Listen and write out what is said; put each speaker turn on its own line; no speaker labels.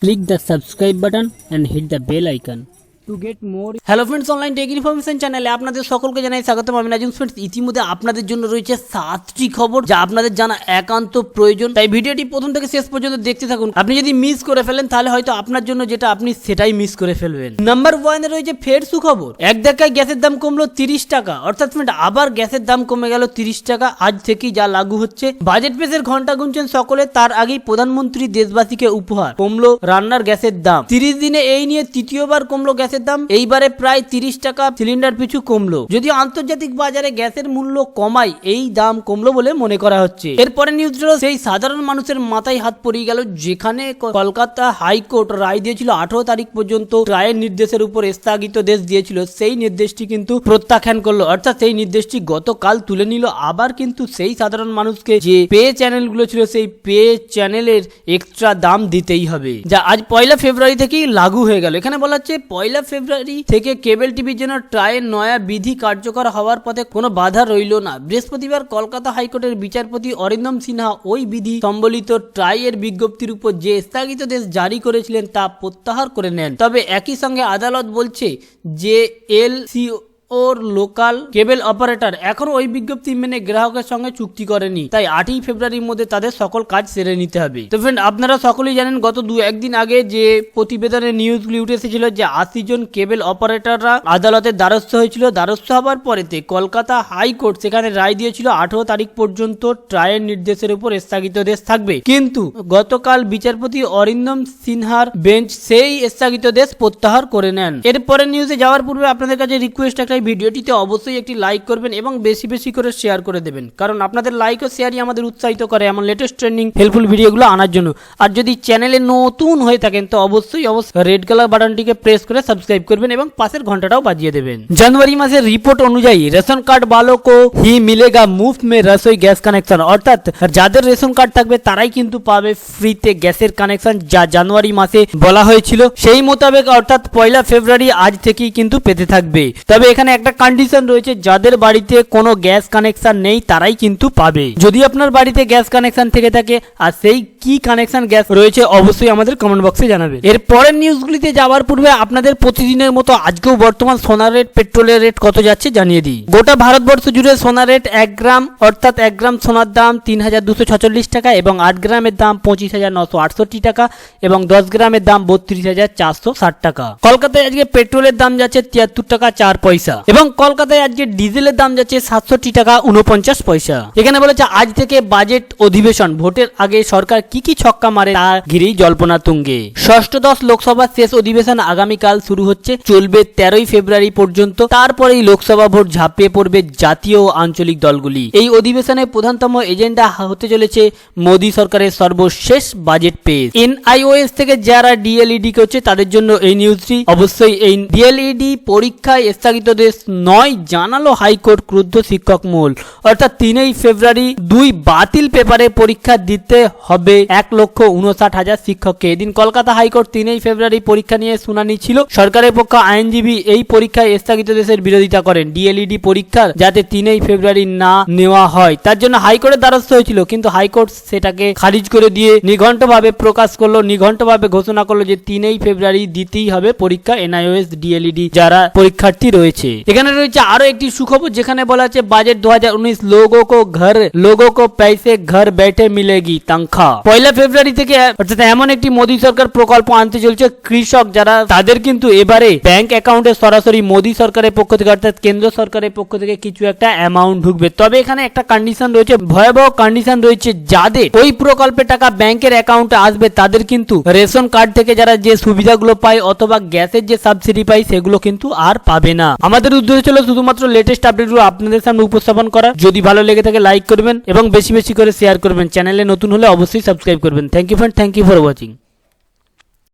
Click the subscribe button and hit the bell icon hello friends online tech information চ্যানেলে আপনাদের সকলকে জানাই স্বাগতম। আমি নাজুম ফ্রেন্ডস ইতিমধ্যে আপনাদের জন্য রয়েছে সাতটি খবর যা আপনাদের জানা একান্ত প্রয়োজন। তাই ভিডিওটি প্রথম থেকে শেষ পর্যন্ত দেখতে থাকুন। আপনি যদি মিস করে ফেলেন, তাহলে হয়তো আপনার জন্য যেটা আপনি সেটাই মিস করে ফেলবেন। নাম্বার ওয়ানে রয়েছে ফের সুখবর। এক দেখায় গ্যাসের দাম কমলো তিরিশ টাকা। অর্থাৎ ফ্রেন্ড আবার গ্যাসের দাম কমে গেল তিরিশ টাকা। আজ থেকেই যা লাগু হচ্ছে। বাজেট পেসের ঘণ্টা গুনছেন সকলে, তার আগেই প্রধানমন্ত্রী দেশবাসীকে উপহার। কমলো রান্নার গ্যাসের দাম। তিরিশ দিনে এই নিয়ে তৃতীয়বার কমলো গ্যাসের দাম এইবারে প্রায় তিরিশ টাকা সিলিন্ডার পিছু কমলো। যদিও আন্তর্জাতিক বাজারে গ্যাসের মূল্য কমায়, এই দাম কমলো বলে মনে করা হচ্ছে। এরপরে নিউজ সেই সাধারণ মানুষের মাথায় হাত পড়ে গেল, যেখানে কলকাতা হাইকোর্ট রায় দিয়েছিল, আঠারো তারিখ পর্যন্ত রায়ের নির্দেশের উপর স্থগিত দেশ দিয়েছিল। সেই নির্দেশটি কিন্তু প্রত্যাখ্যান করল। অর্থাৎ সেই নির্দেশটি গতকাল তুলে নিল। আবার কিন্তু সেই সাধারণ মানুষকে যে পে চ্যানেলগুলো ছিল, সেই পে চ্যানেলের এক্সট্রা দাম দিতেই হবে, যা আজ পয়লা ফেব্রুয়ারি থেকেই লাগু হয়ে গেল। এখানে বলা হচ্ছে, পয়লা ফেব্রুয়ারি থেকে কেবল টিভির জন্য ট্রায়ের নয়া বিধি কার্যকর হওয়ার পথে কোনো বাধা রইল না। বৃহস্পতিবার কলকাতা হাইকোর্টের বিচারপতি অরিন্দম সিনহা ওই বিধি সম্বলিত ট্রাইয়ের বিজ্ঞপ্তির উপর যে স্থগিতাদেশ জারি করেছিলেন তা প্রত্যাহার করে নেন। তবে একই সঙ্গে আদালত বলছে যে এল ওর লোকাল কেবল অপারেটর এখনও ওই বিজ্ঞপ্তি মেনে গ্রাহকের সঙ্গে চুক্তি করেনি। তাই আটই ফেব্রুয়ারির মধ্যে তাদের সকল কাজ সেরে নিতে হবে। তো ফ্রেন্ড আপনারা সকলেই জানেন, গত দু একদিন আগে যে প্রতিবেদনের নিউজগুলি উঠে এসেছিল যে আশি জন কেবল অপারেটররা আদালতের দ্বারস্থ হয়েছিল। দ্বারস্থ হবার পরেতে কলকাতা হাইকোর্ট সেখানে রায় দিয়েছিল, আঠারো তারিখ পর্যন্ত ট্রায়ের নির্দেশের উপর স্থগিতাদেশ থাকবে। কিন্তু গতকাল বিচারপতি অরিন্দম সিনহার বেঞ্চ সেই স্থগিতাদেশ প্রত্যাহার করে নেন। এরপরে নিউজে যাওয়ার পূর্বে আপনাদের কাছে রিকোয়েস্ট একটাই ভিডিওটিতে অবশ্যই একটি লাইক করবেন এবং বেশি বেশি করে শেয়ার করে দেবেন। কারণ আপনাদের লাইক ও শেয়ারই আমাদের উৎসাহিত করে এমন লেটেস্ট ট্রেন্ডিং হেল্পফুল ভিডিওগুলো আনার জন্য। আর যদি চ্যানেলে নতুন হয়ে থাকেন, তো অবশ্যই অবশ্যই রেড কালার বাটনটিকে প্রেস করে সাবস্ক্রাইব করবেন এবং পাশের ঘন্টাটাও বাজিয়ে দেবেন। জানুয়ারি মাসের রিপোর্ট অনুযায়ী রেশন কার্ড বালো কো হি মিলেগা মুফট মে রসোই গ্যাস কানেকশন অর্থাৎ যাদের রেশন কার্ড থাকবে, তারাই কিন্তু পাবে ফ্রিতে গ্যাসের কানেকশন যা জানুয়ারি মাসে বলা হয়েছিল। সেই মোতাবেক অর্থাৎ পয়লা ফেব্রুয়ারি আজ থেকেই কিন্তু পেতে থাকবে। তবে এখানে একটা কন্ডিশন রয়েছে, যাদের বাড়িতে কোনো গ্যাস কানেকশন নেই, তারাই কিন্তু পাবে। যদি আপনার বাড়িতে গ্যাস কানেকশন থেকে থাকে, আর সেই কি কানেকশন গ্যাস রয়েছে, অবশ্যই আমাদের কমেন্ট বক্সে জানাবেন। এর পরের নিউজগুলিতে যাওয়ার পূর্বে আপনাদের প্রতিদিনের মতো আজকেও বর্তমান সোনার রেট পেট্রোলের রেট কত যাচ্ছে জানিয়ে দিই। গোটা ভারতবর্ষ জুড়ে সোনার রেট এক গ্রাম, অর্থাৎ এক গ্রাম সোনার দাম তিন হাজার দুশো ছচল্লিশ টাকা এবং আট গ্রামের দাম পঁচিশ হাজার নশো আটষট্টি টাকা এবং দশ গ্রামের দাম বত্রিশ হাজার চারশো ষাট টাকা। কলকাতায় আজকে পেট্রোলের দাম যাচ্ছে তিয়াত্তর টাকা চার পয়সা। এবং কলকাতায় আজকে ডিজেলের দাম যাচ্ছে সাতষট্টি টাকা উনপঞ্চাশ পয়সা। এখানে বলেছে, আজ থেকে বাজেট অধিবেশন, ভোটের আগে সরকার কি কি ছক্কা মারে তা ঘিরেই জল্পনা তুঙ্গে। ষষ্ঠদশ লোকসভার শেষ অধিবেশন আগামীকাল শুরু হচ্ছে, চলবে তেরোই ফেব্রুয়ারি পর্যন্ত। তারপরেই লোকসভা ভোট ঝাঁপিয়ে পড়বে জাতীয় ও আঞ্চলিক দলগুলি। এই অধিবেশনে প্রধানতম এজেন্ডা হতে চলেছে মোদী সরকারের সর্বশেষ বাজেট পেশ এনআইওএস থেকে যারা ডিএলইডি করছে, তাদের জন্য এই নিউজটি অবশ্যই এই ডিএলইডি পরীক্ষায় স্থগিতাদেশ নয় জানালো হাইকোর্ট ক্রুদ্ধ শিক্ষক মূল। অর্থাৎ তিনই ফেব্রুয়ারি দুই বাতিল পেপারে পরীক্ষা দিতে হবে এক লক্ষ উনষাট হাজার শিক্ষককে। এদিন কলকাতা হাইকোর্ট তিনই ফেব্রুয়ারি পরীক্ষা নিয়ে শুনানি ছিল। সরকারের পক্ষ আইনজীবী এই পরীক্ষায় স্থগিতাদেশের বিরোধিতা করেন। ডিএলইডি পরীক্ষার যাতে তিনই ফেব্রুয়ারি না নেওয়া হয়। তার জন্য হাইকোর্টের দ্বারস্থ হয়েছিল, কিন্তু হাইকোর্ট সেটাকে খারিজ করে দিয়ে নিঘণ্টভাবে প্রকাশ করল, নিঘণ্টভাবে ঘোষণা করল যে তিনই ফেব্রুয়ারি দিতেই হবে পরীক্ষা। এনআইওএস, ডিএলইডি যারা পরীক্ষার্থী রয়েছে। এখানে রয়েছে আরও একটি সুখবর, যেখানে বলা আছে, বাজেট দু লোগো কো ঘর, লোগো কো পাইসে ঘর বেটে মিলেগি তংখা। পয়লা ফেব্রুয়ারি থেকে, অর্থাৎ এমন একটি মোদী সরকার প্রকল্প আনতে চলছে, কৃষক যারা, তাদের কিন্তু এবারে ব্যাংক অ্যাকাউন্টে সরাসরি মোদী সরকারের পক্ষ থেকে, অর্থাৎ কেন্দ্র সরকারের পক্ষ থেকে কিছু একটা অ্যামাউন্ট ঢুকবে। তবে এখানে একটা কন্ডিশন রয়েছে, ভয়াবহ কন্ডিশন রয়েছে যাদের ওই প্রকল্পের টাকা ব্যাংকের অ্যাকাউন্টে আসবে, তাদের কিন্তু রেশন কার্ড থেকে যারা যে সুবিধাগুলো পায়, অথবা গ্যাসের যে সাবসিডি পায়, সেগুলো কিন্তু আর পাবে না। আমাদের আমাদের উদ্দেশ্য ছিল শুধুমাত্র লেটেস্ট আপডেটগুলো আপনাদের সামনে উপস্থাপন করা যদি ভালো লেগে থাকে লাইক করবেন এবং বেশি বেশি করে শেয়ার করবেন। চ্যানেলে নতুন হলে অবশ্যই সাবস্ক্রাইব করবেন। Thank you friend thank you for watching